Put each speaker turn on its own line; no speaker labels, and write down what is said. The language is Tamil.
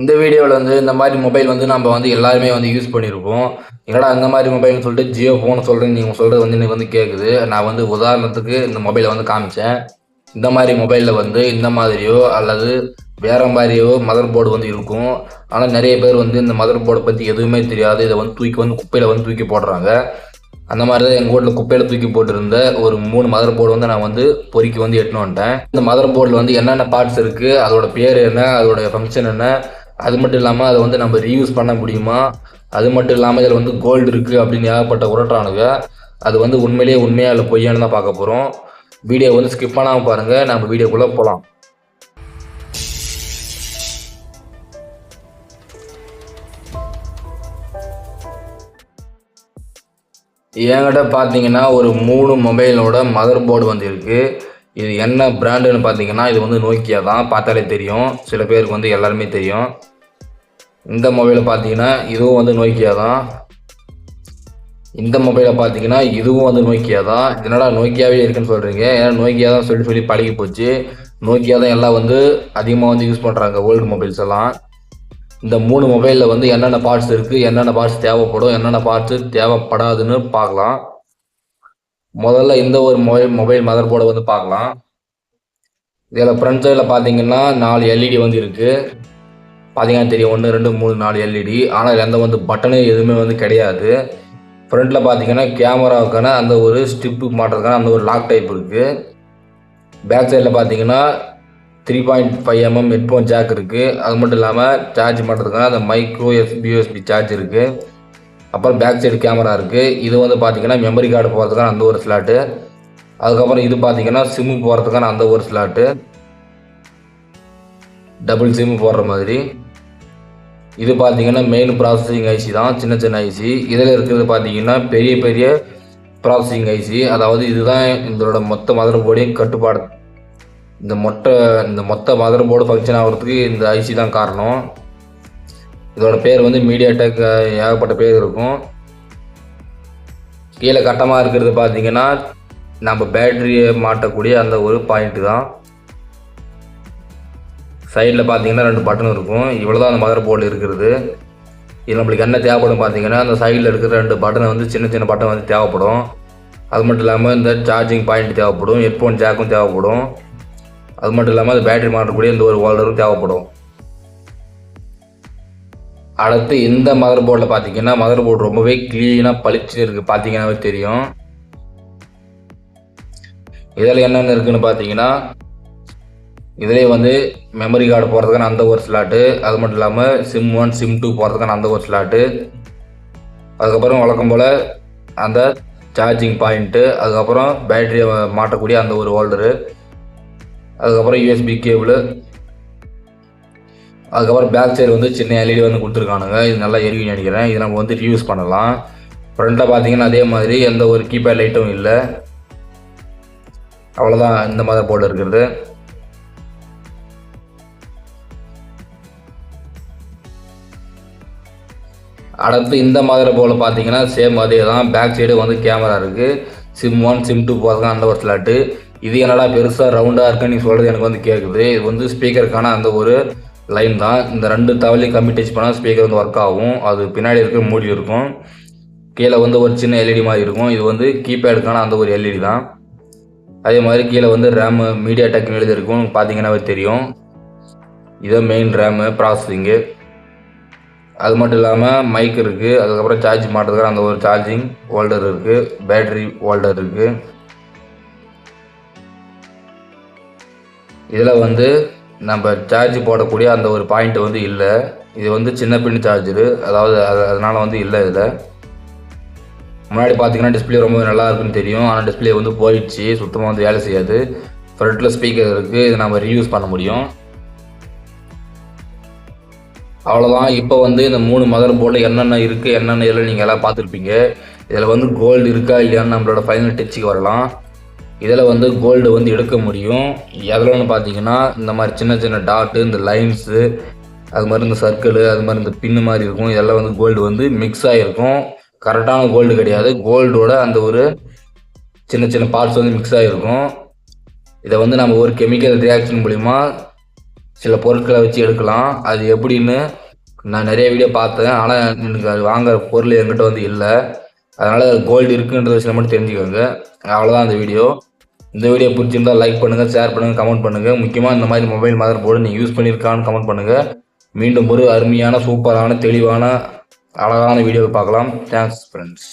இந்த வீடியோவில் வந்து இந்த மாதிரி மொபைல் வந்து நம்ம வந்து எல்லாருமே வந்து யூஸ் பண்ணியிருப்போம் என்னடா இந்த மாதிரி மொபைல்னு சொல்லிட்டு ஜியோ ஃபோன் சொல்கிறேன் நீங்கள் சொல்கிறது வந்து எனக்கு வந்து கேட்குது நான் வந்து உதாரணத்துக்கு இந்த மொபைலை வந்து காமிச்சேன். இந்த மாதிரி மொபைலில் வந்து இந்த மாதிரியோ அல்லது வேறு மாதிரியோ மதர் போர்டு வந்து இருக்கும். ஆனால் நிறைய பேர் வந்து இந்த மதர் போர்டை பற்றி எதுவுமே தெரியாது. இதை வந்து தூக்கி வந்து குப்பையில் வந்து தூக்கி போடுறாங்க. அந்த மாதிரி தான் எங்கள் வீட்டில் குப்பையில் தூக்கி போட்டிருந்த ஒரு மூணு மதர் போர்டு வந்து நான் வந்து பொறுக்கி வந்து எட்டுன்னு வந்துட்டேன். இந்த மதர் போர்டில் வந்து என்னென்ன பார்ட்ஸ் இருக்குது அதோட பேர் என்ன அதோட ஃபங்க்ஷன் என்ன அது மட்டும் இல்லாமல் அதை வந்து நம்ம ரீயூஸ் பண்ண முடியுமா? அது மட்டும் இல்லாமல் இதில் வந்து கோல்டு இருக்குது அப்படின்னு ஏகப்பட்ட உரட்டானுங்க. அது வந்து உண்மையிலேயே உண்மையாக இல்லை பொய்யான்னு தான் பார்க்க போகிறோம் வீடியோ வந்து ஸ்கிப் பண்ணாமல் பாருங்கள் நம்ம வீடியோக்குள்ளே போகலாம் என்கிட்ட பார்த்தீங்கன்னா ஒரு மூணு மொபைலோட மதர் போர்டு வந்துருக்கு. இது என்ன பிராண்டுன்னு பார்த்தீங்கன்னா இது வந்து நோக்கியா தான் பார்த்தாலே தெரியும். சில பேருக்கு வந்து எல்லாருமே தெரியும். இந்த மொபைலை பார்த்தீங்கன்னா இதுவும் வந்து நோக்கியா தான் இந்த மொபைலை பார்த்தீங்கன்னா இதுவும் வந்து நோக்கியா தான் என்னடா நோக்கியாவே இருக்குன்னு சொல்கிறீங்க ஏன்னா நோக்கியா தான் சொல்லி சொல்லி பழகி போச்சு. நோக்கியா தான் எல்லாம் வந்து அதிகமாக வந்து யூஸ் பண்ணுறாங்க ஓல்டு மொபைல்ஸ் எல்லாம். இந்த மூணு மொபைலில் வந்து என்னென்ன பார்ட்ஸ் இருக்குது என்னென்ன பார்ட்ஸ் தேவைப்படும் என்னென்ன பார்ட்ஸ் தேவைப்படாதுன்னு பார்க்கலாம். முதல்ல இந்த ஒரு மொபைல் மொபைல் மதர் போர்டை வந்து பார்க்கலாம். இதில் ஃப்ரண்ட் சைடில் பார்த்தீங்கன்னா நாலு எல்இடி வந்து இருக்குது பார்த்தீங்கன்னா தெரியும். ஒன்று ரெண்டு மூணு நாலு எல்இடி ஆனால் இதில் எந்த வந்து பட்டனு எதுவுமே வந்து கிடையாது. ஃப்ரண்ட்டில் பார்த்தீங்கன்னா கேமராவுக்கான அந்த ஒரு ஸ்டிப்பு மாட்டுறதுக்கான அந்த ஒரு லாக் டைப் இருக்குது பேக் சைடில் பார்த்தீங்கன்னா three point five mm headphone jack இருக்குது அது மட்டும் இல்லாமல் சார்ஜ் பண்ணுறதுக்கான அந்த மைக்ரோ எஸ்பியூஎஸ்பி சார்ஜ் இருக்குது அப்புறம் பேக் சைடு கேமரா இருக்குது இது வந்து பார்த்தீங்கன்னா மெமரி கார்டு போகிறதுக்கான அந்த ஒரு ஸ்லாட்டு அதுக்கப்புறம் இது பார்த்தீங்கன்னா சிம்மு போகிறதுக்கான அந்த ஒரு ஸ்லாட்டு டபுள் சிம்மு போடுற மாதிரி. இது பார்த்தீங்கன்னா மெயின் ப்ராசஸிங் ஐசி தான் சின்ன சின்ன ஐசி இதில் இருக்கிறது பார்த்தீங்கன்னா பெரிய பெரிய ப்ராசஸிங் ஐசி அதாவது இதுதான் இதோட மொத்த மதர் போர்டையும் கட்டுப்பாடு. இந்த மொட்ட இந்த மொத்த மதர் போர்டு ஃபங்க்ஷன் ஆகிறதுக்கு இந்த ஐசி தான் காரணம். இதோட பேர் வந்து மீடியா டெக் ஏகப்பட்ட பேர் இருக்கும். கீழே கட்டமாக இருக்கிறது பார்த்தீங்கன்னா நம்ம பேட்டரியை மாட்டக்கூடிய அந்த ஒரு பாயிண்ட்டு தான். சைடில் பார்த்தீங்கன்னா ரெண்டு பட்டன் இருக்கும். இவ்வளோ தான் அந்த மதர் போர்டு இருக்கிறது. இது நம்மளுக்கு என்ன தேவைப்படும் பார்த்தீங்கன்னா அந்த சைடில் இருக்கிற ரெண்டு பட்டனை வந்து சின்ன சின்ன பட்டன் வந்து தேவைப்படும். அது மட்டும் இல்லாமல் இந்த சார்ஜிங் பாயிண்ட் தேவைப்படும் ஹெட்ஃபோன் ஜாக்கும் தேவைப்படும். அது மட்டும் இல்லாமல் அது பேட்டரி மாற்றக்கூடிய இந்த ஒரு ஹோல்டரும் தேவைப்படும். அடுத்து இந்த மதர் போர்டில் பார்த்தீங்கன்னா மதர் போர்டு ரொம்பவே க்ளீனாக பளிச்சுன்னு இருக்குது பார்த்தீங்கன்னாவே தெரியும். இதில் என்னென்ன இருக்குன்னு பார்த்தீங்கன்னா இதிலே வந்து மெமரி கார்டு போகிறதுக்கான அந்த ஒரு ஸ்லாட்டு அது மட்டும் இல்லாமல் சிம் ஒன் சிம் டூ போகிறதுக்கான அந்த ஒரு ஸ்லாட்டு அதுக்கப்புறம் வழக்கம் போல் அந்த சார்ஜிங் பாயிண்ட்டு அதுக்கப்புறம் பேட்டரியை மாட்டக்கூடிய அந்த ஒரு ஹோல்டரு அதுக்கப்புறம் யூஎஸ்பி கேபிள் அதுக்கப்புறம் பேக் சைடு வந்து சின்ன எல்இடி வந்து கொடுத்துருக்கானுங்க. இது நல்லா எரியும் நினைக்கிறேன். இது நம்ம வந்து ரியூஸ் பண்ணலாம். ஃப்ரண்ட்டில் பார்த்தீங்கன்னா அதே மாதிரி எந்த ஒரு கீபேட் லைட்டும் இல்லை. அவ்வளோதான் இந்த மாதிரி போர்டு இருக்கிறது. அடுத்து இந்த மாதிரி போல் பார்த்தீங்கன்னா சேம் அதே தான். பேக் சைடு வந்து கேமரா இருக்குது சிம் ஒன் சிம் டூ போகிறதுக்கு அந்த ஒரு ஸ்லாட்டு இது என்னடா பெருசாக ரவுண்டாக இருக்குன்னு நீ சொல்கிறது எனக்கு வந்து கேட்குது இது வந்து ஸ்பீக்கருக்கான அந்த ஒரு லைன் தான். இந்த ரெண்டு தவளையும் கம்மி டச் பண்ணால் ஸ்பீக்கர் வந்து ஒர்க் ஆகும். அது பின்னாடி இருக்கிற மூடி இருக்கும். கீழே வந்து ஒரு சின்ன எல்இடி மாதிரி இருக்கும். இது வந்து கீபேடுக்கான அந்த ஒரு எல்இடி தான். அதே மாதிரி கீழே வந்து ரேமு மீடியா டெக்னு எழுதியிருக்கும். பார்த்தீங்கன்னாவே தெரியும். இதுதான் மெயின் ரேமு ப்ராசஸிங்கு அது மட்டும் இல்லாமல் மைக் இருக்குது அதுக்கப்புறம் சார்ஜ் மாட்டுறதுக்கு அந்த ஒரு சார்ஜிங் ஹோல்டர் இருக்குது பேட்ரி ஹோல்டர் இருக்குது இதில் வந்து நம்ம சார்ஜ் போடக்கூடிய அந்த ஒரு பாயிண்ட் வந்து இல்லை. இது வந்து சின்ன பின் சார்ஜரு அதாவது அது அதனால் வந்து இல்லை இதில். முன்னாடி பார்த்தீங்கன்னா டிஸ்பிளே ரொம்ப நல்லா இருக்குன்னு தெரியும். ஆனால் டிஸ்பிளே வந்து போயிடுச்சு. சுத்தமாக வந்து வேலை செய்யாது. ஃப்ரண்ட்டில் ஸ்பீக்கர் இருக்குது இதை நம்ம ரீயூஸ் பண்ண முடியும். அவ்வளோதான் இப்போ வந்து இந்த மூணு மதர் போர்டில் என்னென்ன இருக்குது என்னென்ன இதில் நீங்கள் எல்லாம் பார்த்துருப்பீங்க. இதில் வந்து கோல்டு இருக்கா இல்லையான்னு நம்மளோட ஃபைனல் டச்சுக்கு வரலாம். இதில் வந்து கோல்டு வந்து எடுக்க முடியும். எதில்னு பார்த்தீங்கன்னா இந்த மாதிரி சின்ன சின்ன டாட்டு இந்த லைன்ஸு அது மாதிரி இந்த சர்க்கிள் அது மாதிரி இந்த பின்னு மாதிரி இருக்கும். இதெல்லாம் வந்து கோல்டு வந்து மிக்ஸ் ஆகிருக்கும் கரெக்டான கோல்டு கிடையாது. கோல்டோட அந்த ஒரு சின்ன சின்ன பார்ட்ஸ் வந்து மிக்ஸ் ஆகிருக்கும் இதை வந்து நம்ம ஒரு கெமிக்கல் ரியாக்ஷன் மூலிமா சில பொருட்களை வச்சு எடுக்கலாம். அது எப்படின்னு நான் நிறைய வீடியோ பார்த்தேன். ஆனால் எனக்கு அது வாங்குற பொருள் என்கிட்ட வந்து இல்லை. அதனால் கோல்டு இருக்குன்ற விஷயம் மட்டும் தெரிஞ்சுக்கோங்க. அவ்வளோதான் அந்த வீடியோ இந்த வீடியோ பிடிச்சிருந்தா லைக் பண்ணுங்கள் ஷேர் பண்ணுங்கள் கமெண்ட் பண்ணுங்கள் முக்கியமாக இந்த மாதிரி மொபைல் மதர் போர்டு நீங்கள் யூஸ் பண்ணியிருக்கான்னு கமெண்ட் பண்ணுங்கள் மீண்டும் ஒரு அருமையான சூப்பரான தெளிவான அழகான வீடியோவை பார்க்கலாம். Thanks friends